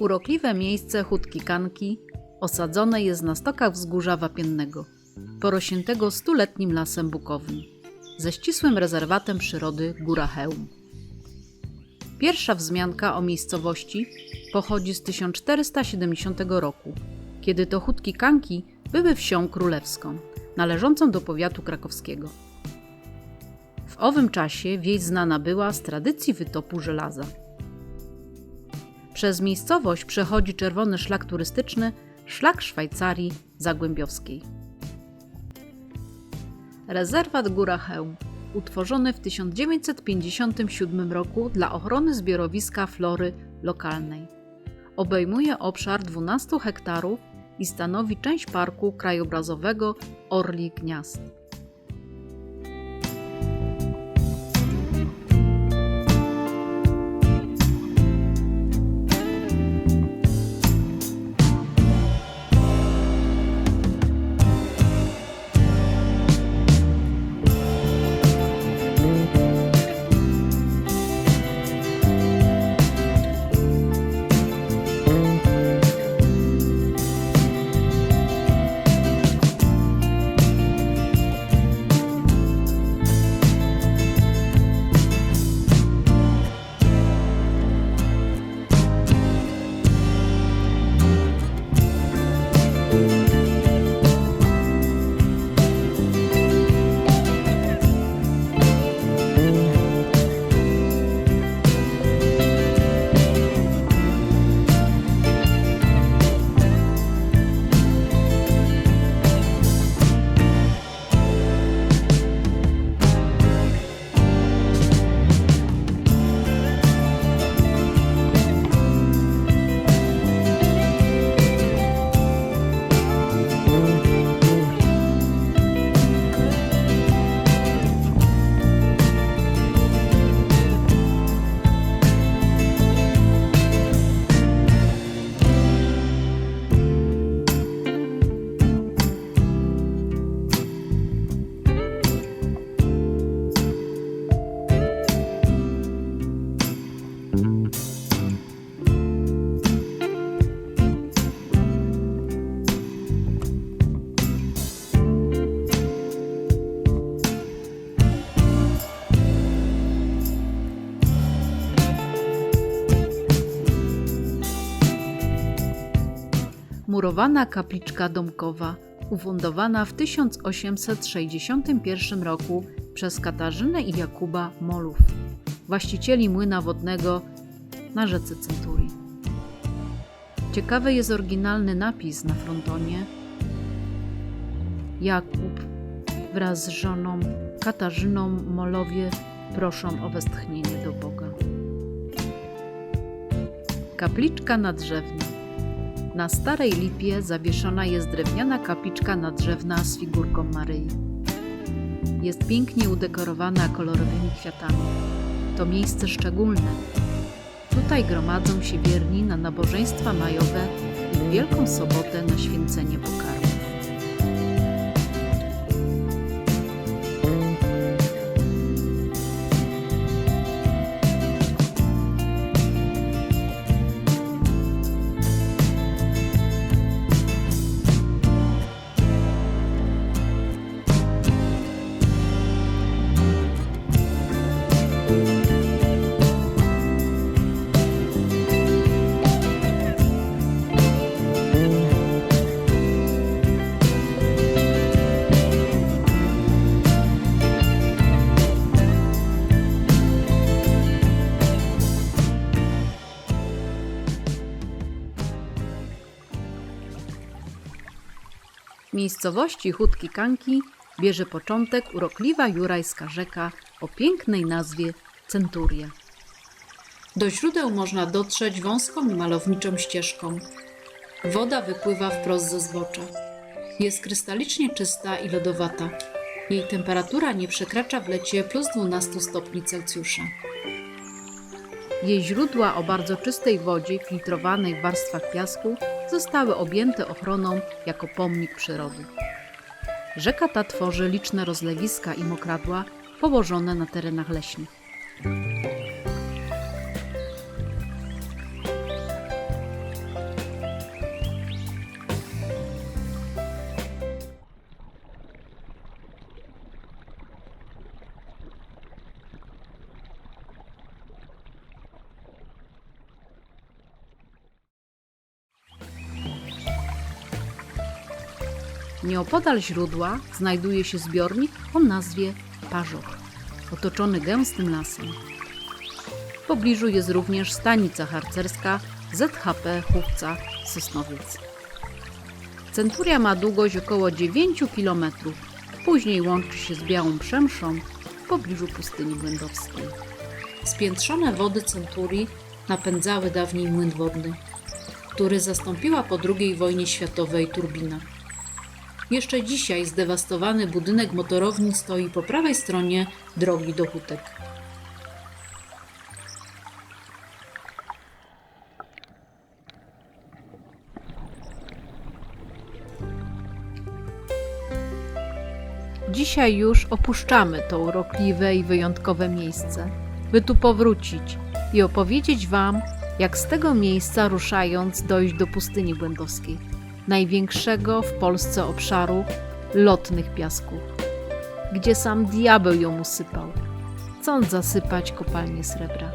Urokliwe miejsce Hutki Kanki osadzone jest na stokach wzgórza wapiennego, porośniętego stuletnim lasem bukowym, ze ścisłym rezerwatem przyrody Góra Chełm. Pierwsza wzmianka o miejscowości pochodzi z 1470 roku, kiedy to Hutki Kanki były wsią królewską, należącą do powiatu krakowskiego. W owym czasie wieś znana była z tradycji wytopu żelaza. Przez miejscowość przechodzi czerwony szlak turystyczny, szlak Szwajcarii Zagłębiowskiej. Rezerwat Góra Chełm, utworzony w 1957 roku dla ochrony zbiorowiska flory lokalnej. Obejmuje obszar 12 hektarów i stanowi część parku krajobrazowego Orli Gniazd. Murowana kapliczka domkowa, ufundowana w 1861 roku przez Katarzynę i Jakuba Molów, właścicieli młyna wodnego na rzece Centurii. Ciekawy jest oryginalny napis na frontonie. Jakub wraz z żoną Katarzyną Molowie proszą o westchnienie do Boga. Kapliczka nadrzewna. Na starej lipie zawieszona jest drewniana kapliczka nadrzewna z figurką Maryi. Jest pięknie udekorowana kolorowymi kwiatami. To miejsce szczególne. Tutaj gromadzą się wierni na nabożeństwa majowe i w Wielką Sobotę na święcenie pokarmów. Miejscowości Hutki Kanki bierze początek urokliwa jurajska rzeka o pięknej nazwie Centuria. Do źródeł można dotrzeć wąską i malowniczą ścieżką. Woda wypływa wprost ze zbocza. Jest krystalicznie czysta i lodowata. Jej temperatura nie przekracza w lecie plus 12 stopni Celsjusza. Jej źródła o bardzo czystej wodzie filtrowanej w warstwach piasku zostały objęte ochroną jako pomnik przyrody. Rzeka ta tworzy liczne rozlewiska i mokradła położone na terenach leśnych. Nieopodal źródła znajduje się zbiornik o nazwie Parzoch, otoczony gęstym lasem. W pobliżu jest również stanica harcerska ZHP Chówca Sosnowiec. Centuria ma długość około 9 km. Później łączy się z Białą Przemszą w pobliżu pustyni błędowskiej. Spiętrzone wody Centurii napędzały dawniej młyn wodny, który zastąpiła po II wojnie światowej turbina. Jeszcze dzisiaj zdewastowany budynek motorowni stoi po prawej stronie drogi do Hutek. Dzisiaj już opuszczamy to urokliwe i wyjątkowe miejsce, by tu powrócić i opowiedzieć Wam, jak z tego miejsca ruszając dojść do pustyni błędowskiej, największego w Polsce obszaru lotnych piasków, gdzie sam diabeł ją usypał, chcąc zasypać kopalnię srebra.